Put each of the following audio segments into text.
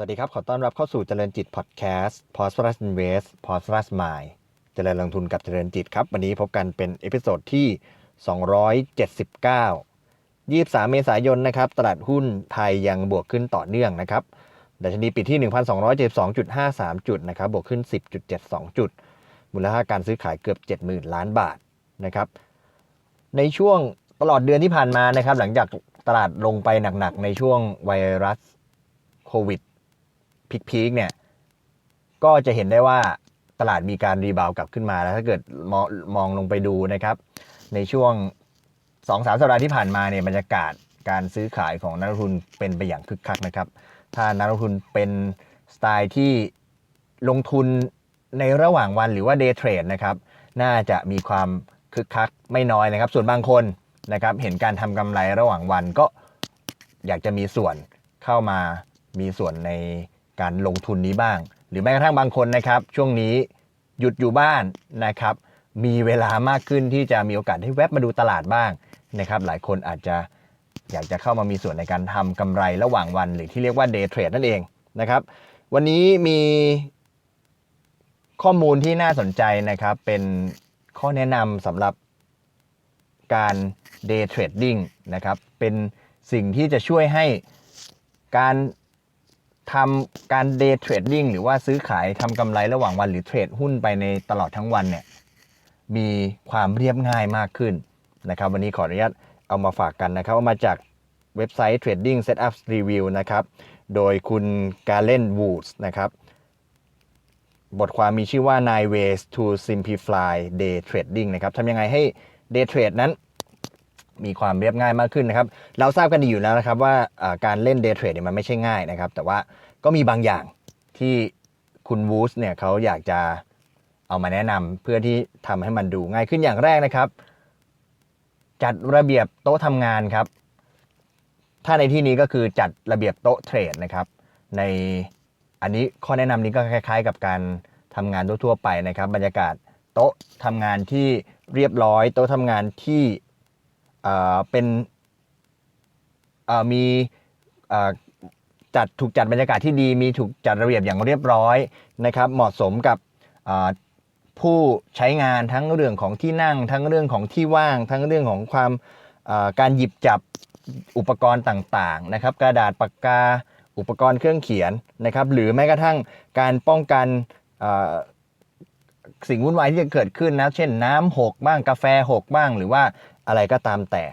วัสดีครับ ขอต้อนรับเข้าสู่เจริญจิตพอดแคสต์ p o s t r u s Invest p o s t r u s Mind เจริญลงทุนกับเจริญจิตครับ วันนี้พบกันเป็นเอพิโซดที่ 279 23 เมษายนนะครับ ตลาดหุ้นไทยยังบวกขึ้นต่อเนื่องนะครับดัชนีปิดที่ 1,272.53 จุดนะครับ บวกขึ้น 10.72 จุด มูลค่าการซื้อขายเกือบ 70,000 ล้านบาทนะครับ ในช่วงตลอดเดือนที่ผ่านมานะครับ หลังจากตลาดลงไปหนักๆ ในช่วงไวรัสโควิด พีคๆเนี่ยก็จะเห็นได้ว่าตลาดมีการรีบาวกลับขึ้นมาแล้วถ้าเกิดมองมองลงไปดูนะครับ ในช่วง2อสสัปดาห์ที่ผ่านมาเนี่ยบรรยากาศการซื้อขายของนักลงทุนเป็นไปอย่างคึกคักนะครับ ถ้านักลงทุนเป็นสไตล์ที่ลงทุนในระหว่างวันหรือว่าเดย์เทรดนะครับ น่าจะมีความคึกคักไม่น้อยนะครับ ส่วนบางคนนะครับ เห็นการทำกำไรระหว่างวันก็อยากจะมีส่วนเข้ามามีส่วนใน การลงทุนนี้บ้าง หรือแม้กระทั่งบางคนนะครับ ช่วงนี้หยุดอยู่บ้านนะครับ มีเวลามากขึ้นที่จะมีโอกาสได้แวบมาดูตลาดบ้างนะครับ หลายคนอาจจะอยากจะเข้ามามีส่วนในการทำกำไรระหว่างวัน หรือที่เรียกว่าเดย์เทรดนั่นเองนะครับ วันนี้มีข้อมูลที่น่าสนใจนะครับ เป็นข้อแนะนำสำหรับการ day trading นะครับ เป็นสิ่งที่จะช่วยให้การ ทำการ day trading หรือว่าซื้อขายทำกำไรระหว่างวันหรือเทรดหุ้นไปในตลอดทั้งวันเนี่ยมีความเรียบง่ายมากขึ้นนะครับวันนี้ขออนุญาตเอามาฝากกันนะครับเอามาจากเว็บไซต์ Trading Setup Review นะครับโดยคุณการเล่นวูดส์นะครับบทความมีชื่อว่า nine ways to simplify day trading นะครับทำยังไงให้ day trade นั้น มีความเรียบง่ายมากขึ้นนะครับ เราทราบกันดีอยู่แล้วนะครับว่าการเล่น day trade เนี่ยมันไม่ใช่ง่ายนะครับ แต่ว่าก็มีบางอย่างที่คุณวูสเนี่ยเขาอยากจะเอามาแนะนำเพื่อที่ทำให้มันดูง่ายขึ้นอย่างแรกนะครับ จัดระเบียบโต๊ะทำงานครับ ถ้าในที่นี้ก็คือจัดระเบียบโต๊ะเทรดนะครับ ในอันนี้ข้อแนะนำนี้ก็คล้ายๆ กับการทำงานทั่วๆไปนะครับ บรรยากาศโต๊ะทำงานที่เรียบร้อย โต๊ะทำงานที่ เป็นมีจัดถูกจัดบรรยากาศที่ดีมีถูกจัดระเบียบอย่างเรียบร้อยนะครับเหมาะสมกับผู้ใช้งานทั้งเรื่องของที่นั่ง ทั้งเรื่องของที่ว่าง ทั้งเรื่องของความการหยิบจับอุปกรณ์ต่างๆนะครับกระดาษปากกาอุปกรณ์เครื่องเขียนนะครับหรือแม้กระทั่งการป้องกันสิ่งวุ่นวายที่จะเกิดขึ้นนะเช่นน้ำหกบ้างกาแฟหกบ้าง หรือว่า อะไรก็ตามแต่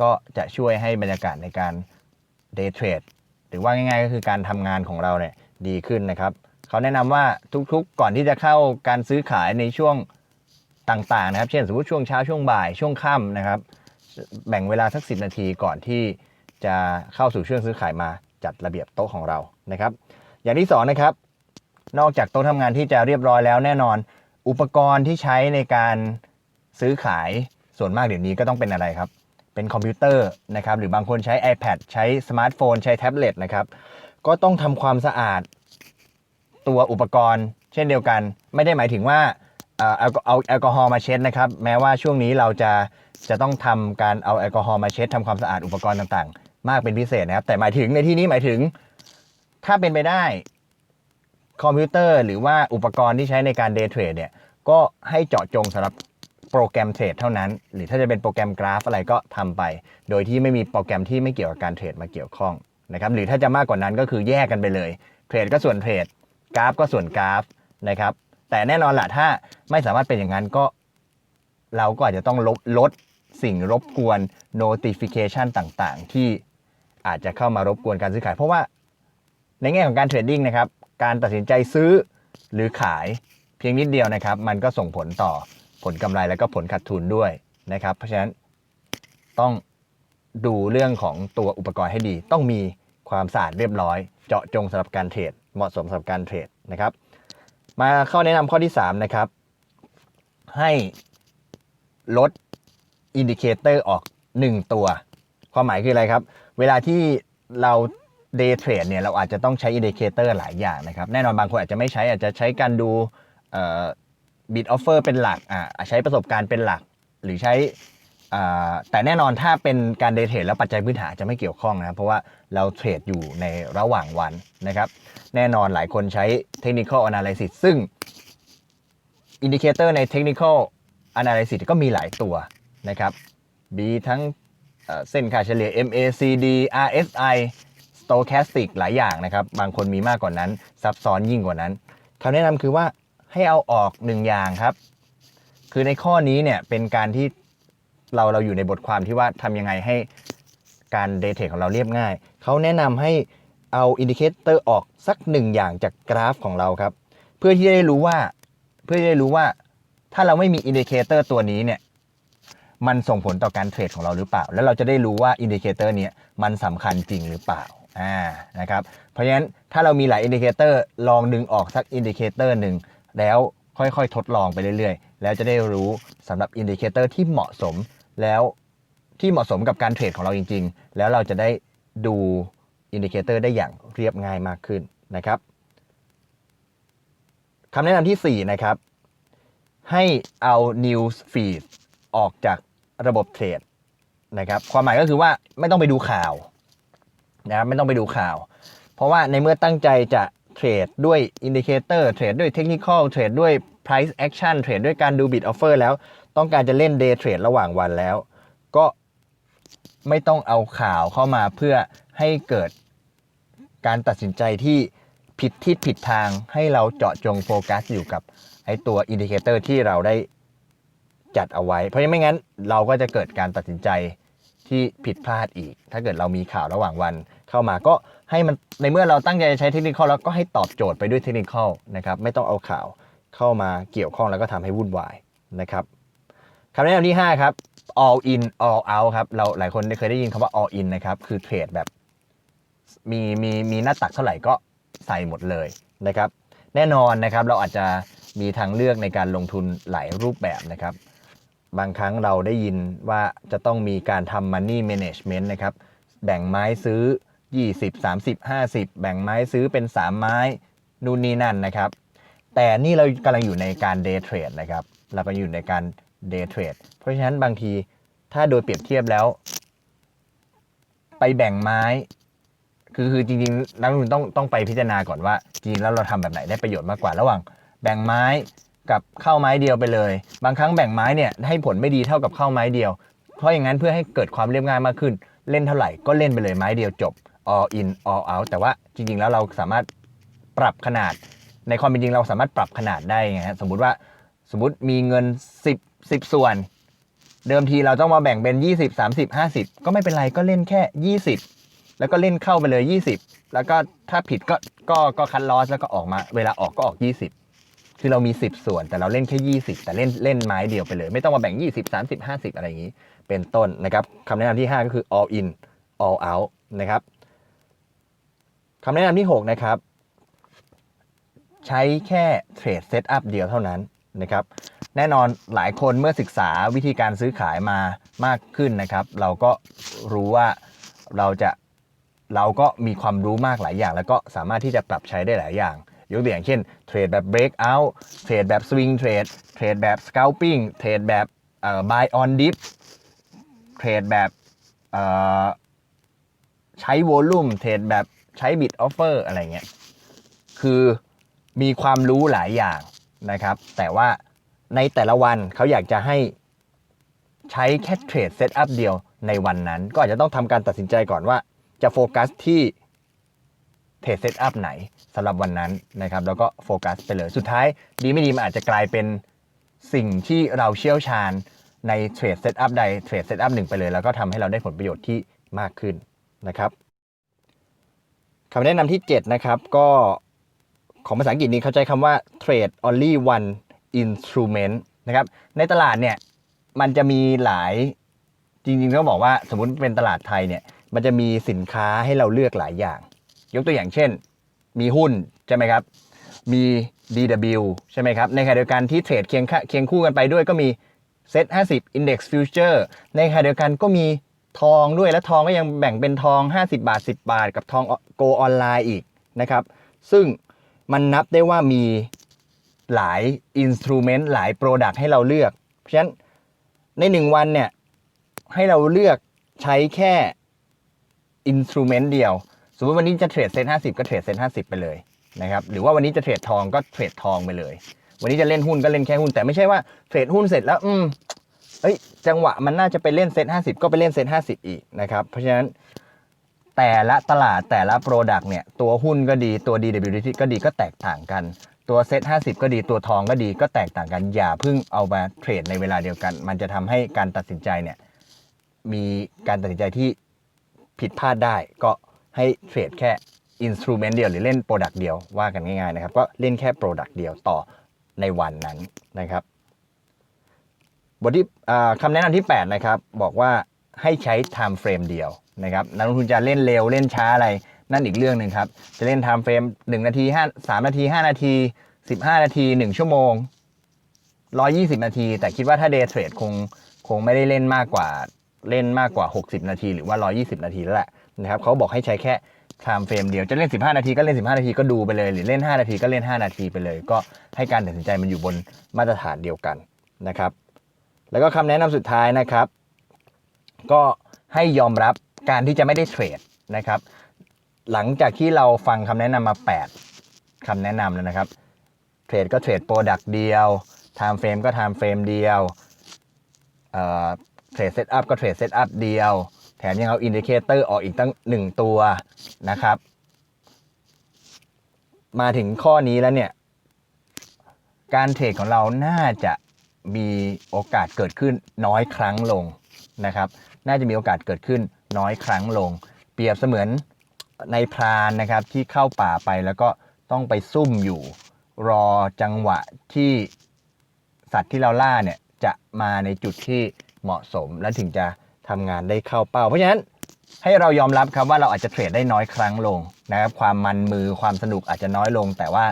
ก็จะช่วยให้บรรยากาศในการ day trade หรือว่าง่ายๆ ก็คือการทำงานของเราเนี่ยดีขึ้นนะครับ เขาแนะนำว่าทุกๆ ก่อนที่จะเข้าการซื้อขายในช่วงต่างๆนะครับ เช่นสมมติช่วงเช้าช่วงบ่ายช่วงค่ำนะครับ แบ่งเวลาสัก 10 นาทีก่อนที่จะเข้าสู่ช่วงซื้อขายมาจัดระเบียบโต๊ะของเรานะครับ อย่างที่สองนะครับ นอกจากโต๊ะทำงานที่จะเรียบร้อยแล้วแน่นอน อุปกรณ์ที่ใช้ในการซื้อขาย ส่วนมากเดี๋ยวนี้ก็ต้องเป็นอะไรครับ เป็นคอมพิวเตอร์นะครับหรือบางคนใช้ iPad ใช้สมาร์ทโฟน ใช้แท็บเล็ตนะครับก็ต้องทำความสะอาดตัวอุปกรณ์ เช่นเดียวกัน ไม่ได้หมายถึงว่าเอ่อเอาเอาแอลกอฮอล์มาเช็ดนะครับ แม้ว่าช่วงนี้เราจะจะต้องทำการเอาแอลกอฮอล์มาเช็ดทำความสะอาดอุปกรณ์ต่างๆ มากเป็นพิเศษนะครับ แต่หมายถึงในที่นี้หมายถึง ถ้าเป็นไปได้คอมพิวเตอร์หรือว่าอุปกรณ์ที่ใช้ในการเดย์เทรดเนี่ย ก็ให้เจาะจงสำหรับ โปรแกรมเทรดเท่านั้น หรือถ้าจะเป็นโปรแกรมกราฟอะไรก็ทำไป โดยที่ไม่มีโปรแกรมที่ไม่เกี่ยวกับการเทรดมาเกี่ยวข้องนะครับหรือถ้าจะมากกว่านั้นก็คือแยกกันไปเลย เทรดก็ส่วนเทรดกราฟก็ส่วนกราฟนะครับแต่แน่นอนแหละถ้าไม่สามารถเป็นอย่างนั้นก็เราก็อาจจะต้องลบลดสิ่งรบกวน notification ต่างๆ ที่อาจจะเข้ามารบกวนการซื้อขาย เพราะว่าในแง่ของการเทรดดิ้งนะครับ การตัดสินใจซื้อหรือขายเพียงนิดเดียวนะครับ มันก็ส่งผลต่อ ผลกำไรและก็ผลขาดทุนด้วยนะครับ เพราะฉะนั้นต้องดูเรื่องของตัวอุปกรณ์ให้ดี ต้องมีความสะอาดเรียบร้อย เจาะจงสำหรับการเทรดเหมาะสมสำหรับการเทรดนะครับ มาเข้าแนะนำข้อที่ 3 นะครับ ให้ลดอินดิเคเตอร์ออก 1 ตัว ความหมายคืออะไรครับ เวลาที่เราเดย์เทรดเนี่ยเราอาจจะต้องใช้อินดิเคเตอร์หลายอย่างนะครับ แน่นอนบางคนอาจจะไม่ใช้อาจจะใช้การดู บิดออฟเฟอร์เป็นหลักอ่าใช้ประสบการณ์เป็นหลัก หรือใช้อ่าแต่แน่นอนถ้าเป็นการเดย์เทรดแล้วปัจจัยพื้นฐานจะไม่เกี่ยวข้องนะครับเพราะว่าเราเทรดอยู่ในระหว่างวันนะครับ แน่นอนหลายคนใช้ Technical Analysis ซึ่งอินดิเคเตอร์ใน Technical Analysis ก็มีหลายตัวนะครับมีทั้งเอ่อเส้นค่าเฉลี่ย MACD RSI Stochastic หลายอย่างนะครับ บางคนมีมากกว่านั้น ซับซ้อนยิ่งกว่านั้นคำแนะนำคือว่า ให้เอาออกหนึ่งอย่างครับ คือในข้อนี้เนี่ยเป็นการที่เราเราอยู่ในบทความที่ว่าทำยังไงให้การเดทเทรดของเราเรียบง่าย เขาแนะนำให้เอาอินดิเคเตอร์ออกสักหนึ่งอย่างจากกราฟของเราครับ เพื่อที่จะได้รู้ว่าเพื่อที่จะได้รู้ว่าถ้าเราไม่มีอินดิเคเตอร์ตัวนี้เนี่ยมันส่งผลต่อการเทรดของเราหรือเปล่า แล้วเราจะได้รู้ว่าอินดิเคเตอร์นี้มันสำคัญจริงหรือเปล่าอ่านะครับเพราะฉะนั้นถ้าเรามีหลายอินดิเคเตอร์ลองดึงออกสักอินดิเคเตอร์หนึ่ง แล้วค่อยๆ ทดลองไปเรื่อยๆ แล้วจะได้รู้สำหรับอินดิเคเตอร์ที่เหมาะสมแล้วที่เหมาะสมกับการเทรดของเราจริง ๆ แล้วเราจะได้ดูอินดิเคเตอร์ได้อย่างเรียบง่ายมากขึ้นนะครับคำแนะนำที่ 4 นะครับ ให้เอา news feed ออกจากระบบเทรดนะครับความหมายก็คือว่าไม่ต้องไปดูข่าวนะครับไม่ต้องไปดูข่าว เพราะว่าในเมื่อตั้งใจจะ เทรดด้วยอินดิเคเตอร์เทรดด้วยเทคนิคอลเทรดด้วย price action เทรดด้วยการดู bid offer แล้ว ต้องการจะเล่น day trade ระหว่างวันแล้ว ก็ไม่ต้องเอาข่าวเข้ามาเพื่อให้เกิดการตัดสินใจที่ผิดทิศผิดทางให้เราเจาะจงโฟกัสอยู่กับไอตัวอินดิเคเตอร์ที่เราได้จัดเอาไว้ เพราะไม่งั้นเราก็จะเกิดการตัดสินใจที่ผิดพลาดอีก ถ้าเกิดเรามีข่าวระหว่างวันเข้ามาก็ ให้มันในเมื่อเราตั้งใจจะใช้เทคนิคแล้วก็ให้ตอบโจทย์ไปด้วยเทคนิคนะครับไม่ต้องเอาข่าวเข้ามาเกี่ยวข้องแล้วก็ทำให้วุ่นวายนะครับคำแนะนำที่ 5 ครับ all in all out ครับ เราหลายคนเคยได้ยินคำว่า all in นะครับ คือเทรดแบบ มีมีมีหน้าตักเท่าไหร่ก็ใส่หมดเลยนะครับ แน่นอนนะครับเราอาจจะมีทางเลือกในการลงทุนหลายรูปแบบนะครับ บางครั้งเราได้ยินว่าจะต้องมีการทำ money management นะครับ แบ่งไม้ซื้อ 20 30 50 แบ่งไม้ซื้อเป็น 3 ไม้นู่นนี่นั่นนะครับ แต่นี่เรากำลังอยู่ในการ day trade นะครับ เรากำลังอยู่ในการ day trade เพราะฉะนั้นบางทีถ้าโดยเปรียบเทียบแล้ว ไปแบ่งไม้ คือคือจริงๆนักลงทุนต้องต้องไปพิจารณาก่อนว่าจริงแล้วเราทำแบบไหนได้ประโยชน์มากกว่าระหว่าง แบ่งไม้กับเข้าไม้เดียวไปเลย บางครั้งแบ่งไม้เนี่ยให้ผลไม่ดีเท่ากับเข้าไม้เดียว เพราะอย่างนั้นเพื่อให้เกิดความเรียบง่ายมากขึ้น เล่นเท่าไหร่ก็เล่นไปเลยไม้เดียวจบ all in all out แต่ว่าจริงๆ แล้วเราสามารถปรับขนาด ในความเป็นจริงเราสามารถปรับขนาดได้ไงฮะสมมุติว่าสมมติมีเงิน 10 10 ส่วน เดิมทีเราต้องมาแบ่งเป็น 20 30 50 ก็ไม่เป็นไรก็เล่นแค่ 20 แล้วก็เล่นเข้าไปเลย 20 แล้วก็ถ้าผิดก็ก็ก็คัดลอสแล้วก็ออกมา เวลาออกก็ออก 20 คือเรามี 10 ส่วน แต่เราเล่นแค่ 20 แต่เล่นเล่นไม้เดียวไปเลย ไม่ต้องมาแบ่ง 20 30 50 อะไรอย่างนี้ เป็นต้นนะครับคำแนะนำที่ 5 ก็คือ all in all out นะครับ คำแนะนำที่ 6 นะครับ ใช้แค่เทรดเซตอัพเดียวเท่านั้นนะครับ แน่นอนหลายคนเมื่อศึกษาวิธีการซื้อขายมามากขึ้นนะครับ เราก็รู้ว่าเราจะเราก็มีความรู้มากหลายอย่าง แล้วก็สามารถที่จะปรับใช้ได้หลายอย่าง ยกตัวอย่างเช่นเทรดแบบ breakout เทรดแบบ swing trade เทรดแบบ scalping เทรดแบบเอ่อ buy on dip เทรดแบบเอ่อใช้ volume เทรดแบบ ใช้ bid offer อะไรเงี้ยคือมีความรู้หลายอย่างนะครับ แต่ว่าในแต่ละวันเขาอยากจะให้ใช้แค่เทรดเซตอัพเดียวในวันนั้น ก็อาจจะต้องทำการตัดสินใจก่อนว่าจะโฟกัสที่เทรดเซตอัพไหนสำหรับวันนั้นนะครับ แล้วก็โฟกัสไปเลยสุดท้ายดีไม่ดีมันอาจจะกลายเป็นสิ่งที่เราเชี่ยวชาญในเทรดเซตอัพใดเทรดเซตอัพหนึ่งไปเลย แล้วก็ทำให้เราได้ผลประโยชน์ที่มากขึ้นนะครับ คำแนะนำที่ 7 นะครับ ก็ของภาษาอังกฤษนี้เขาใช้คำว่า trade only one instrument นะครับ ในตลาดเนี่ย มันจะมีหลายจริงๆต้องบอกว่าสมมุติเป็นตลาดไทยเนี่ย มันจะมีสินค้าให้เราเลือกหลายอย่าง ยกตัวอย่างเช่น มีหุ้นใช่ไหมครับ มี DW ใช่ไหมครับ ในขณะเดียวกันที่เทรดเคียงข้าเคียงคู่กันไปด้วยก็มี Set 50 Index Future ในขณะเดียวกันก็มี ทองด้วยและทองก็ยังแบ่งเป็นทอง 50 บาท 10 บาท กับทองโกออนไลน์อีกนะครับ ซึ่งมันนับได้ว่ามีหลายอินส r ูเมนต์หลายโปรดักต์ให้เราเลือก เพราะฉะนั้นในหนึ่งวันเนี่ยให้เราเลือกใช้แค่อินส r ูเมนต์เดียว สมมติวันนี้จะเทรดเซ็นห้าสิบก็เทรดเซ็นห้าสิบไปเลยนะครับหรือว่าวันนี้จะเทรดทองก็เทรดทองไปเลย วันนี้จะเล่นหุ้นก็เล่นแค่หุ้นแต่ไม่ใช่ว่าเทรดหุ้นเสร็จแล้วอืม เอ้ยจังหวะมันน่าจะไปเล่นเซ็ตห้าสิบก็ไปเล่นเซ็ตห้าสิบอีกนะครับ เพราะฉะนั้นแต่ละตลาดแต่ละโปรดักต์เนี่ยตัวหุ้นก็ดีตัว DWT ก็ดีก็แตกต่างกัน ตัวเซ็ต50 ก็ดีตัวทองก็ดีก็แตกต่างกัน อย่าเพิ่งเอามาเทรดในเวลาเดียวกัน มันจะทำให้การตัดสินใจเนี่ยมีการตัดสินใจที่ผิดพลาดได้ก็ให้เทรดแค่อินส r ูเมนต์เดียวหรือเล่นโปรดักต์เดียวว่ากันง่ายๆนะครับ ก็เล่นแค่โปรดักต์เดียวต่อในวันนั้นนะครับ บทที่คำแนะนำที่ 8 นะครับ บอกว่าให้ใช้ time frame เดียวนะครับนักลงทุนจะเล่นเร็วเล่นช้าอะไร นั่นอีกเรื่องหนึ่งครับ จะเล่น time frame 1 นาที 5 3 นาที 5 นาที 15 นาที 1 ชั่วโมง 120 นาที แต่คิดว่าถ้า day trade คงคงไม่ได้เล่นมากกว่าเล่นมากกว่า 60 นาที หรือว่า 120 นาทีแล้วแหละนะครับเขาบอกให้ใช้แค่ time frame เดียวจะเล่น 15 นาทีก็เล่น 15 นาทีก็ดูไปเลยหรือเล่น 5 นาทีก็เล่น 5 นาทีไปเลย ก็ให้การตัดสินใจมันอยู่บนมาตรฐานเดียวกันนะครับ แล้วก็คำแนะนำสุดท้ายนะครับ ก็ให้ยอมรับการที่จะไม่ได้เทรดนะครับ หลังจากที่เราฟังคำแนะนำมา 8คำแนะนำแล้วนะครับ เทรดก็เทรดโปรดักต์เดียว time frame ก็ time frame เดียวเทรดเซตอัพก็เทรดเซตอัพเดียว แถมยังเอาอินดิเคเตอร์ออกอีกตั้ง 1 ตัวนะครับ มาถึงข้อนี้แล้วเนี่ย การเทรดของเราน่าจะ มีโอกาสเกิดขึ้นน้อยครั้งลงนะครับ น่าจะมีโอกาสเกิดขึ้นน้อยครั้งลง เปรียบเสมือนในพรานนะครับที่เข้าป่าไปแล้วก็ต้องไปซุ่มอยู่ รอจังหวะที่สัตว์ที่เราล่าเนี่ยจะมาในจุดที่เหมาะสมและถึงจะทำงานได้เข้าเป้า เพราะฉะนั้นให้เรายอมรับครับว่าเราอาจจะเทรดได้น้อยครั้งลงนะครับ ความมันมือความสนุกอาจจะน้อยลง แต่ว่า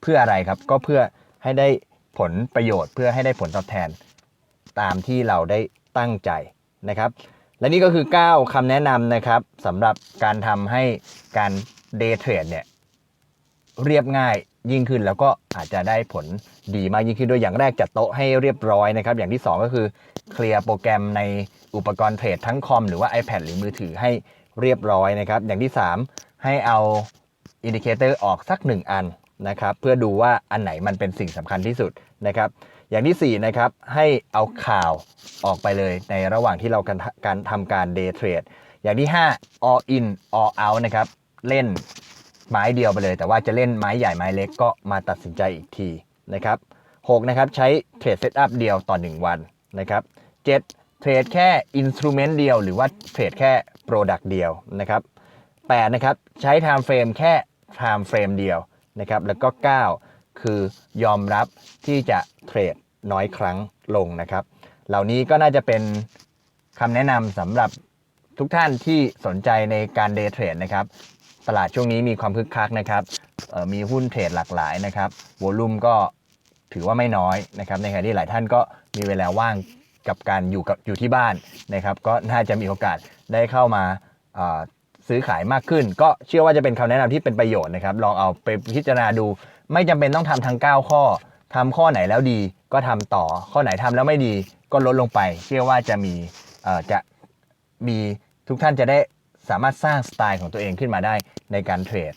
เพื่ออะไรครับก็เพื่อให้ได้ ผลประโยชน์เพื่อให้ได้ผลตอบแทน ตามที่เราได้ตั้งใจนะครับ และนี่ก็คือ 9คำแนะนำนะครับสำหรับการทำให้การเดย์เทรดเนี่ยเรียบง่ายยิ่งขึ้นแล้วก็อาจจะได้ผลดีมากยิ่งขึ้นโดยอย่างแรกจัดโต๊ะให้เรียบร้อยนะครับ อย่างที่ 2 ก็คือเคลียร์โปรแกรมในอุปกรณ์เทรดทั้งคอมหรือว่า iPad หรือมือถือให้เรียบร้อยนะครับ อย่างที่ 3 ให้เอาอินดิเคเตอร์ออกสัก 1 อัน นะครับเพื่อดูว่าอันไหนมันเป็นสิ่งสำคัญที่สุดนะครับ อย่างที่4นะครับให้เอาข่าวออกไปเลยในระหว่างที่เราการการทำการ day trade อย่างที่ 5 all in all out นะครับเล่นไม้เดียวไปเลย แต่ว่าจะเล่นไม้ใหญ่ไม้เล็กก็มาตัดสินใจอีกทีนะครับ6นะครับใช้เทรดเซตอัพเดียวต่อ 1 วันนะครับ7เทรดแค่อินส r ูเมนต์เดียว หรือว่าเทรดแค่โปรดักต์เดียวนะครับ8นะครับใช้ time frame แค่ time frame เดียว นะครับแล้วก็ 9 คือยอมรับที่จะเทรดน้อยครั้งลงนะครับ เหล่านี้ก็น่าจะเป็นคำแนะนำสำหรับทุกท่านที่สนใจในการเดย์เทรดนะครับ ตลาดช่วงนี้มีความคึกคักนะครับมีหุ้นเทรดหลากหลายนะครับวอลุ่มก็ถือว่าไม่น้อยนะครับ ในขณะที่หลายท่านก็มีเวลาว่างกับการอยู่กับอยู่ที่บ้านนะครับ ก็น่าจะมีโอกาสได้เข้ามา ซื้อขายมากขึ้น ก็เชื่อว่าจะเป็นคำแนะนำที่เป็นประโยชน์นะครับ ลองเอาไปพิจารณาดู ไม่จำเป็นต้องทำทั้ง 9 ข้อทำข้อไหนแล้วดีก็ทำต่อ ข้อไหนทำแล้วไม่ดีก็ลดลงไป เชื่อว่าจะมีเอ่อจะมีทุกท่านจะได้สามารถสร้างสไตล์ของตัวเองขึ้นมาได้ในการเทรด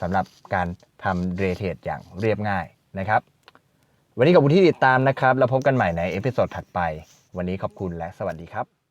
สำหรับการทำเดเทรดอย่างเรียบง่ายนะครับ วันนี้ขอบคุณที่ติดตามนะครับ แล้วพบกันใหม่ในเอพิโซดถัดไป วันนี้ขอบคุณและสวัสดีครับ